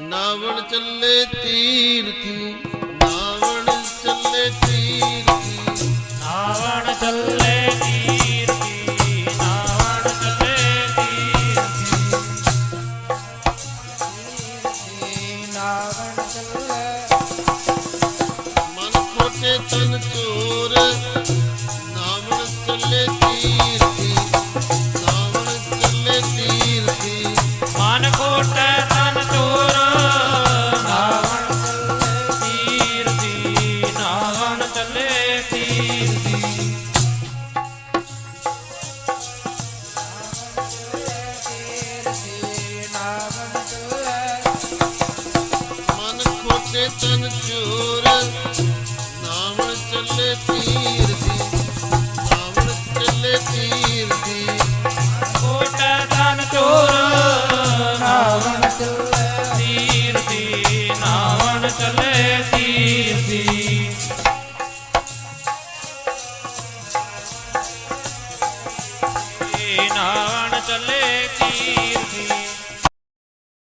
नावण चले तीर तीर्थी नावण चले तीर तीर्थी नावण चले तीर्थी नावण चले तीर तीर्थी नावण चले। मन को चेतन ਤਨ ਚੋਰ ਨਾਵਣ ਚੱਲੇ ਤੀਰਥੀ ਨਾਵਣ ਚੱਲੇ ਤੀਰਥੀ ਕੋਟ ਤਨ ਚੋਰ ਨਾਵਣ ਚੱਲੇ ਕੀਰਤੀ ਨਾਵਣ ਚੱਲੇ ਕੀਰਤੀ ਨਾਵਣ ਚੱਲੇ ਕੀਰਤੀ